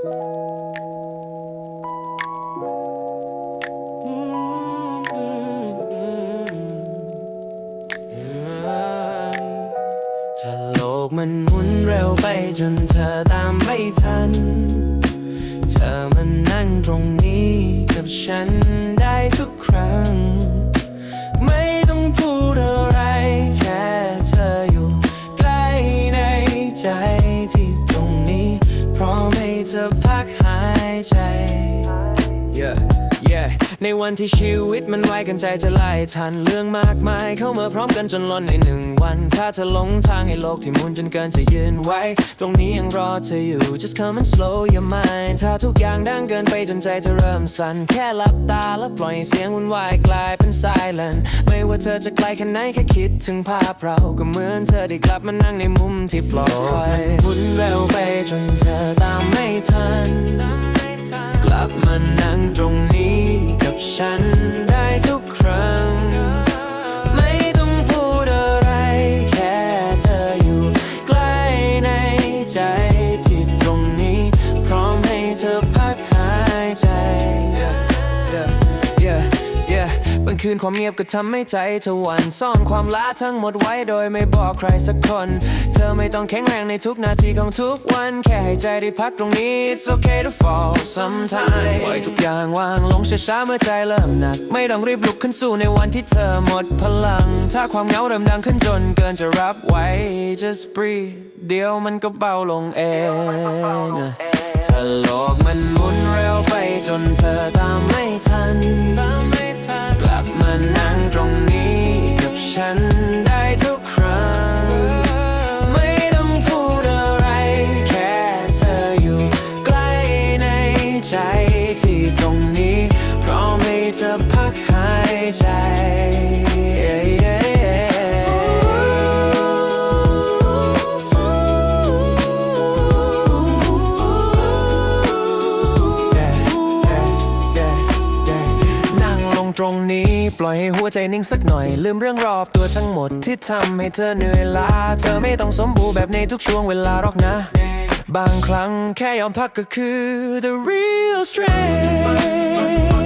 ถ้าโลกมันหมุนเร็วไปจนเธอตามไม่ทัน เธอมันนั่งตรงนี้กับฉันได้ทุกครั้ง ไม่ต้องพูดอะไรแค่เธออยู่ใกล้ในใจที่ตรงนี้ เพร้อมให้ จะพักหายใจ Yeah, yeah ในวันที่ชีวิตมันไวกันใจจะไล่ทันเรื่องมากมาย เข้ามาพร้อมกันจนล้นในหนึ่งวัน ถ้าเธอหลงทางให้โลกที่หมุนจนเกินจะยืนไว้ ตรงนี้ยังรอเธออยู่ just come and slow your mind ถ้าทุกอย่างดังเกินไปจนใจเธอเริ่มสั่นแค่หลับตาแล้วปล่อยเสียงวุ่นวายกลายเป็น silent ไม่ว่าเธอจะไกลแค่ไหนแค่คิดถึงภาพเราก็เหมือนเธอได้กลับมานั่งในมุมที่ปลอดภัยมุนเร็วไปจนเธอตามไม่ทัน กลับมานั่งตรงนี้ ฉัน คืนความเงียบก็ทำให้ใจเธอหวั่นซ่อนความล้าทั้งหมดไว้โดยไม่บอกใครสักคน เธอไม่ต้องแข็งแรงในทุกนาทีของทุกวัน แค่ให้ใจได้พักตรงนี้ It's okay to fall sometime ปล่อยทุกอย่างวางลงช้าๆเมื่อใจเริ่มหนัก ไม่ต้องรีบลุกขึ้นสู้ในวันที่เธอหมดพลัง ถ้าความเหงาเริ่มดังขึ้นจนเกินจะรับไหว just breathe เดี๋ยวมันก็เบาลงเองถ้าโลกมัน ตรงนี้ ปล่อยให้หัวใจนิ่งสักหน่อย ลืมเรื่องรอบตัวทั้งหมดที่ทำให้เธอเหนื่อยล้าเธอไม่ต้องสมบูรณ์แบบในทุกช่วงเวลาหรอกนะ บางครั้งแค่ยอมพักก็คือ the real strength